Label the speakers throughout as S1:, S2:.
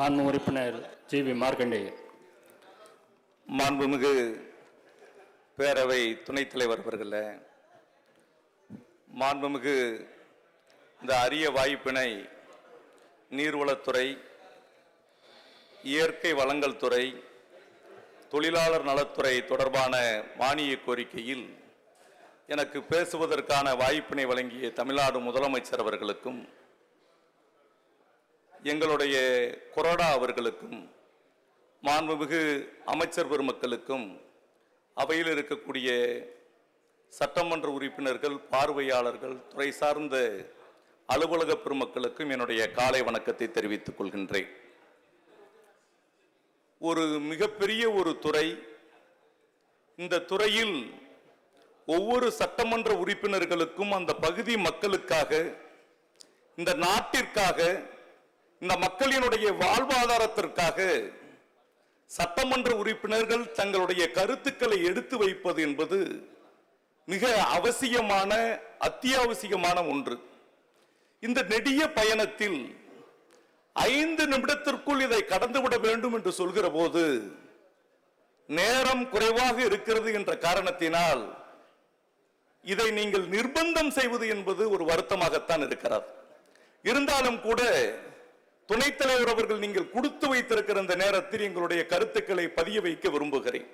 S1: மாண்பு உறுப்பினர் G we Markandeyan
S2: மாண்புமிகு பேரவை துணைத் தலைவர் அவர்களே மாண்புமிகு இந்த அரிய வாய்ப்பினை நீர்வளத்துறை இயற்கை வளங்கள் துறை தொழிலாளர் நலத்துறை தொடர்பான மானிய கோரிக்கையில் எனக்கு பேசுவதற்கான வாய்ப்பினை வழங்கிய தமிழ்நாடு முதலமைச்சர் அவர்களுக்கும் எங்களுடைய கொரோடா அவர்களுக்கும் மாண்புமிகு அமைச்சர் பெருமக்களுக்கும் அவையில் இருக்கக்கூடிய சட்டமன்ற உறுப்பினர்கள் பார்வையாளர்கள் துறை சார்ந்த அலுவலக பெருமக்களுக்கும் என்னுடைய காலை வணக்கத்தை தெரிவித்துக் கொள்கின்றேன். ஒரு மிகப்பெரிய ஒரு துறை இந்த துறையில் ஒவ்வொரு சட்டமன்ற உறுப்பினர்களுக்கும் அந்த பகுதி மக்களுக்காக இந்த நாட்டிற்காக இந்த மக்களினுடைய வாழ்வாதாரத்திற்காக சட்டமன்ற உறுப்பினர்கள் தங்களுடைய கருத்துக்களை எடுத்து வைப்பது என்பது மிக அவசியமான அத்தியாவசியமான ஒன்று. இந்த நெடிய பயணத்தில் ஐந்து நிமிடத்திற்குள் இதை கடந்துவிட வேண்டும் என்று சொல்கிற போது நேரம் குறைவாக இருக்கிறது என்ற காரணத்தினால் இதை நீங்கள் நிர்பந்தம் செய்வது என்பது ஒரு வருத்தமாகத்தான் இருக்கிறது. இருந்தாலும் கூட துணைத் தலைவர் அவர்கள் நீங்கள் கொடுத்து வைத்திருக்கிற இந்த நேரத்தில் எங்களுடைய கருத்துக்களை பதிய வைக்க விரும்புகிறேன்.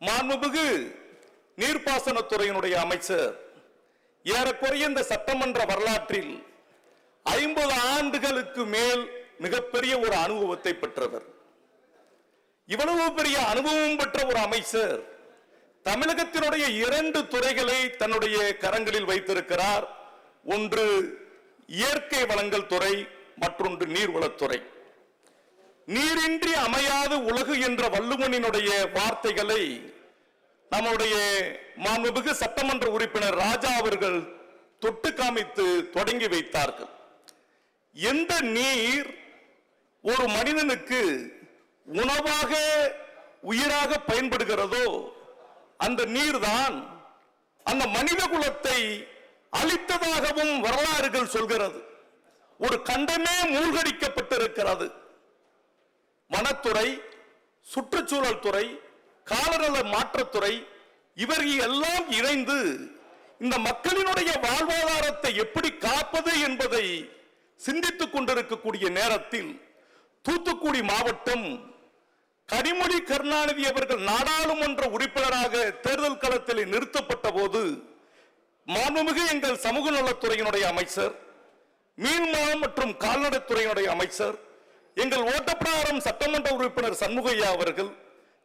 S2: மாண்புமிகு நீர்ப்பாசனத்துறையினுடைய அமைச்சர் ஏறக்குறைய இந்த சட்டமன்ற வரலாற்றில் ஐம்பது ஆண்டுகளுக்கு மேல் மிகப்பெரிய ஒரு அனுபவத்தை பெற்றவர். இவ்வளவு பெரிய அனுபவம் பெற்ற ஒரு அமைச்சர் தமிழகத்தினுடைய இரண்டு துறைகளை தன்னுடைய கரங்களில் வைத்திருக்கிறார். ஒன்று இயற்கை வளங்கள் துறை மற்றொன்று நீர்வளத்துறை. நீரின்றி அமையாது உலகு என்ற வள்ளுவனினுடைய வார்த்தைகளை நம்முடைய மாண்புமிகு சட்டமன்ற உறுப்பினர் ராஜா அவர்கள் தொட்டு காமித்து தொடங்கி வைத்தார்கள். எந்த நீர் ஒரு மனிதனுக்கு உணவாக உயிராக பயன்படுகிறதோ அந்த நீர்தான் அந்த மனித குலத்தை அழித்ததாகவும் வரலாறுகள் சொல்கிறது. ஒரு கண்டமே மூழ்கடிக்கப்பட்டிருக்கிறது. வனத்துறை சுற்றுச்சூழல் துறை காலநல மாற்றத்துறை இவர்கள் எல்லாம் இணைந்து இந்த மக்களினுடைய வாழ்வாதாரத்தை எப்படி காப்பது என்பதை சிந்தித்துக் கொண்டிருக்கக்கூடிய நேரத்தில் தூத்துக்குடி மாவட்டம் கனிமொழி கருணாநிதி அவர்கள் நாடாளுமன்ற உறுப்பினராக தேர்தல் களத்தில் நிறுத்தப்பட்ட போது மாண்புமிகு எங்கள் சமூக நலத்துறையினுடைய அமைச்சர் மீன்வளம் மற்றும் கால்நடைத்துறையினுடைய அமைச்சர் எங்கள் ஓட்டப்பிராரம் சட்டமன்ற உறுப்பினர் சண்முகையா அவர்கள்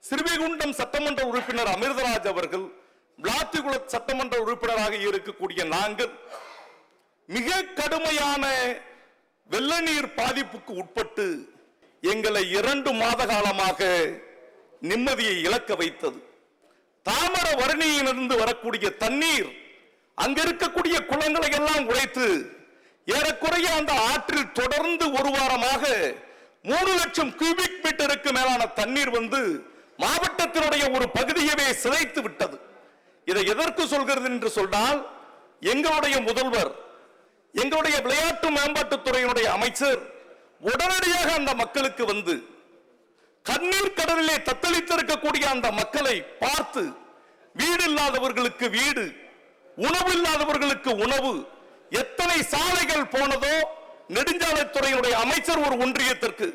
S2: சிறுவைகுண்டம் சட்டமன்ற உறுப்பினர் அமிர்தராஜ் அவர்கள் விளாத்திகுள சட்டமன்ற உறுப்பினராக இருக்கக்கூடிய நாங்கள் மிக கடுமையான வெள்ள நீர் பாதிப்புக்கு உட்பட்டு எங்களை இரண்டு மாத காலமாக நிம்மதியை இழக்க வைத்தது. தாமர வருணியிலிருந்து வரக்கூடிய தண்ணீர் அங்க இருக்கக்கூடிய குளங்களை எல்லாம் உடைத்து ஏறக்குறைய அந்த ஆற்றில் தொடர்ந்து ஒரு வாரமாக மூணு லட்சம் கியூபிக் மீட்டருக்கு மேலான தண்ணீர் வந்து மாவட்டத்தினுடைய ஒரு பகுதியவே சிதைத்து விட்டது. இதை எதற்கு சொல்கிறது என்று சொன்னால் எங்களுடைய முதல்வர் எங்களுடைய விளையாட்டு மேம்பாட்டுத்துறையினுடைய அமைச்சர் உடனடியாக அந்த மக்களுக்கு வந்து கண்ணீர் கடலிலே தத்தளித்திருக்கக்கூடிய அந்த மக்களை பார்த்து வீடு இல்லாதவர்களுக்கு வீடு உணவு இல்லாதவர்களுக்கு உணவு எத்தனை சாலைகள் போனதோ நெடுஞ்சாலைத்துறையினுடைய அமைச்சர் ஒரு ஒன்றியத்திற்கு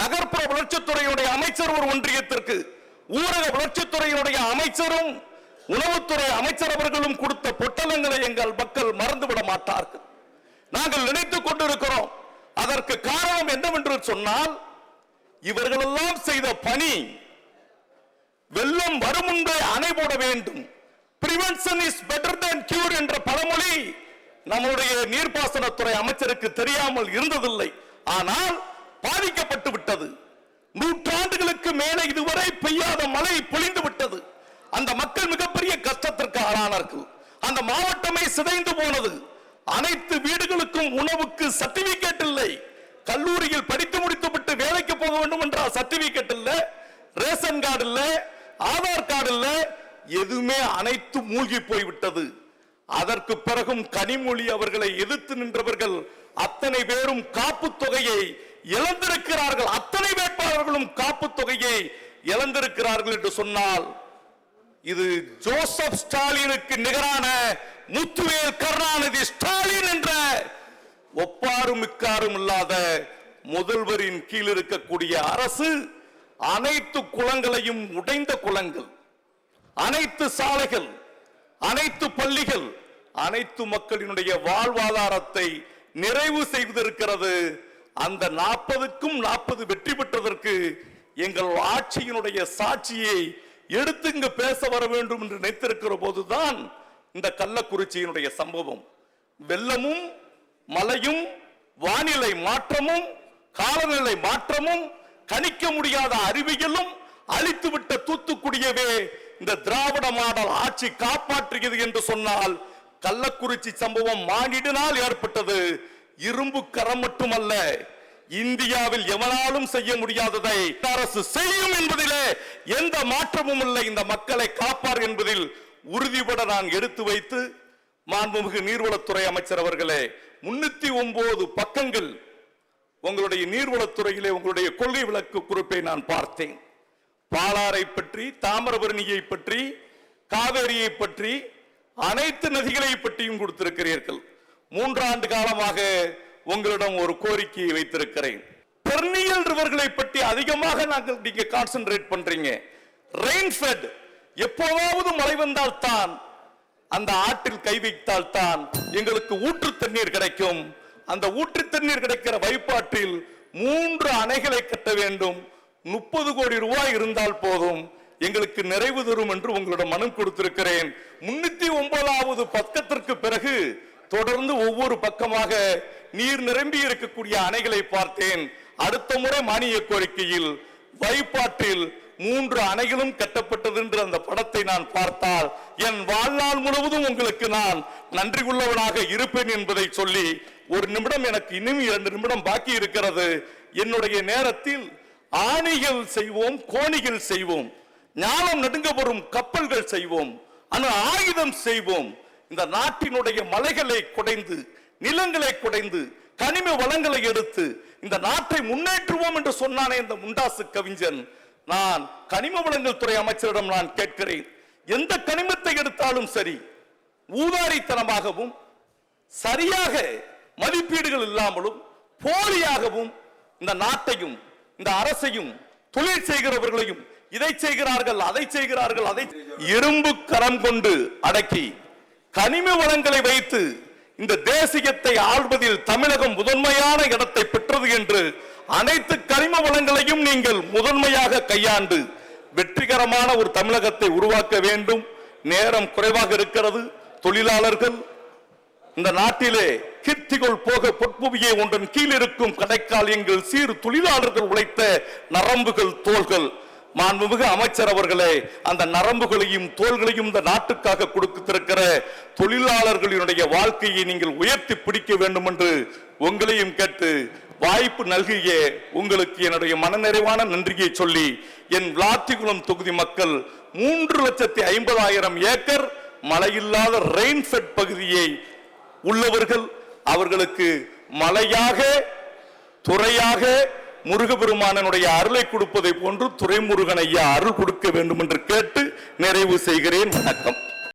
S2: நகர்ப்புற வளர்ச்சித்துறையினுடைய அமைச்சர் ஒரு ஒன்றியத்திற்கு ஊரக வளர்ச்சித்துறையினுடைய அமைச்சரும் உணவுத்துறை அமைச்சர் அவர்களும் கொடுத்த பொட்டலங்களை எங்கள் மக்கள் மறந்துவிட மாட்டார்கள். நாங்கள் நினைத்துக் கொண்டிருக்கிறோம். அதற்கு காரணம் என்னவென்று சொன்னால் இவர்களெல்லாம் செய்த பணி வெள்ளம் வரும் முன்பே அணை போட வேண்டும். Prevention is better than cure என்ற பழமொழி நம்முடைய நீர்ப்பாசனத்துறை அமைச்சருக்கு தெரியாமல் இருந்ததில்லை. ஆனால் பாதிக்கப்பட்டு விட்டது. நூற்றாண்டுகளுக்கு மேலே இதுவரை பெய்யாத மழை பொழிந்து விட்டது. அந்த மக்கள் மிகப்பெரிய கஷ்டத்திற்கு ஆளானார்கள். அந்த மாவட்டமே சிதைந்து போனது. அனைத்து வீடுகளுக்கும் உணவுக்கு சர்டிபிகேட் இல்லை. கல்லூரியில் படித்து முடித்துவிட்டு வேலைக்கு போக வேண்டும் என்றால் சர்டிபிகேட் இல்லை. ரேஷன் கார்டு இல்லை. ஆதார் கார்டு இல்லை. எதுவுமே அனைத்து மூழ்கி போய்விட்டது. அதற்கு பிறகும் கனிமொழி அவர்களை எதிர்த்து நின்றவர்கள் அத்தனை பேரும் காப்பு தொகையை இழந்திருக்கிறார்கள். அத்தனை வேட்பாளர்களும் காப்பு தொகையை இழந்திருக்கிறார்கள் என்று சொன்னால் இது ஜோசப் ஸ்டாலினுக்கு நிகரான முத்துவேல் கருணாநிதி ஸ்டாலின் என்ற ஒப்பாரும் மிக்காரும் இல்லாத முதல்வரின் கீழ் இருக்கக்கூடிய அரசு அனைத்து குளங்களையும் உடைந்த குளங்கள் அனைத்து சாலைகள் அனைத்து பள்ளிகள் அனைத்து மக்களினுடைய வாழ்வாதாரத்தை நிறைவு செய்திருக்கிறது. அந்த நாற்பதுக்கும் நாற்பது வெற்றி பெற்றதற்கு எங்கள் ஆட்சியினுடைய சாட்சியை எடுத்து இங்கு பேச வர வேண்டும் என்று நினைத்திருக்கிற போதுதான் இந்த கள்ளக்குறிச்சியினுடைய சம்பவம். வெள்ளமும் மலையும் வானிலை மாற்றமும் காலநிலை மாற்றமும் கணிக்க முடியாத அறிவியலும் அழித்துவிட்ட தூத்துக்குடியவே இந்த திராவிட மாடல் ஆட்சி காப்பாற்றுகிறது என்று சொன்னால் கள்ளக்குறிச்சி சம்பவம் மானிடனால் ஏற்பட்டது. இரும்பு கரம் மட்டுமல்ல இந்தியாவில் எவனாலும் செய்ய முடியாததை அரசு செய்யும் என்பதிலே எந்த மாற்றமும் இல்லை. இந்த மக்களை காப்பார் என்பதில் உறுதிபட நான் எடுத்து வைத்து மாண்புமிகு நீர்வளத்துறை அமைச்சர் அவர்களே முன்னூத்தி ஒன்பது பக்கங்கள் உங்களுடைய நீர்வளத்துறையிலே உங்களுடைய கொள்கை விளக்கு குறிப்பை நான் பார்த்தேன். பாலாரை பற்றி தாமிரபரணியை பற்றி காவேரியை பற்றி அனைத்து நதிகளை பற்றியும் கொடுத்திருக்கிறீர்கள். மூன்றாண்டு காலமாக உங்களிடம் ஒரு கோரிக்கையை வைத்திருக்கிறேன். பெர்னியல் ரிவர்களை பற்றி அதிகமாக நாங்கள் நீங்க கான்சென்ட்ரேட் பண்றீங்க. ரெயின்ஃபெட் எப்போதாவது மழை வந்தால் தான் அந்த ஆற்றில் கை வைத்தால் தான் எங்களுக்கு ஊற்று தண்ணீர் கிடைக்கும். அந்த ஊற்று தண்ணீர் கிடைக்கிற வைப்பாற்றில் மூன்று அணைகளை கட்ட வேண்டும். முப்பது கோடி ரூபாய் இருந்தால் போதும். எங்களுக்கு நிறைவு தரும் என்று உங்களிடம் மனம் கொடுத்திருக்கிறேன். முன்னூத்தி ஒன்பதாவது பக்கத்திற்கு பிறகு தொடர்ந்து ஒவ்வொரு பக்கமாக நீர் நிரம்பி இருக்கக்கூடிய அணைகளை பார்த்தேன். அடுத்த முறை மானிய கோரிக்கையில் வைப்பாட்டில் மூன்று அணைகளும் கட்டப்பட்டது என்று அந்த படத்தை நான் பார்த்தால் என் வாழ்நாள் முழுவதும் உங்களுக்கு நான் நன்றி உள்ளவனாக இருப்பேன் என்பதை சொல்லி ஒரு நிமிடம் எனக்கு இன்னும் இரண்டு நிமிடம் பாக்கி இருக்கிறது. என்னுடைய நேரத்தில் ஆணிகள் செய்வோம் கோணிகள் செய்வோம். ஞானம் நடுங்க வரும் கப்பல்கள் செய்வோம். ஆனால் ஆயுதம் செய்வோம். இந்த நாட்டினுடைய மலைகளை குடைந்து நிலங்களை குடைந்து கனிம வளங்களை எடுத்து இந்த நாட்டை முன்னேற்றுவோம் என்று சொன்னானே இந்த முண்டாசு கவிஞன். நான் கனிம வளங்கள் துறை அமைச்சரிடம் நான் கேட்கிறேன். எந்த கனிமத்தை எடுத்தாலும் சரி ஊதாரித்தனமாகவும் சரியாக மதிப்பீடுகள் இல்லாமலும் போலியாகவும் இந்த நாட்டையும் இந்த அரசையும் தொழில் செய்கிறவர்களையும் இதை செய்கிறார்கள் அதை செய்கிறார்கள் அதை இரும்பு கரம் கொண்டு அடக்கி கனிம வளங்களை வைத்து இந்த தேசியத்தை ஆள்வதில் தமிழகம் முதன்மையான இடத்தை பெற்றது என்று அனைத்து கனிம வளங்களையும் நீங்கள் முதன்மையாக கையாண்டு வெற்றிகரமான ஒரு தமிழகத்தை உருவாக்க வேண்டும். நேரம் குறைவாக இருக்கிறது. தொழிலாளர்கள் இந்த நாட்டிலே கீர்த்திகள் போக பொற்புவியே ஒன்றன் கீழிருக்கும் கடைக்கால் எங்கள் சீர் தொழிலாளர்கள் உழைத்த நரம்புகள் தோள்கள். மாண்புமிகு அமைச்சர் அவர்களே அந்த நரம்புகளையும் தோள்களையும் இந்த நாட்டுக்காக கொடுத்திருக்கிற தொழிலாளர்களினுடைய வாழ்க்கையை நீங்கள் உயர்த்தி பிடிக்க வேண்டும் என்று உங்களையும் கேட்டு வாய்ப்பு நல்கிய உங்களுக்கு என்னுடைய மனநிறைவான நன்றியை சொல்லி என் விளாத்திகுளம் தொகுதி மக்கள் மூன்று லட்சத்தி ஐம்பதாயிரம் ஏக்கர் மழையில்லாத ரெயின்ஃபெட் பகுதியை உள்ளவர்கள் அவர்களுக்கு மலையாக துறையாக முருகபெருமானனுடைய அருளை கொடுப்பதை போன்று துறைமுருகன் ஐயா அருள் கொடுக்க வேண்டும் என்று கேட்டு நிறைவு செய்கிறேன். வணக்கம்.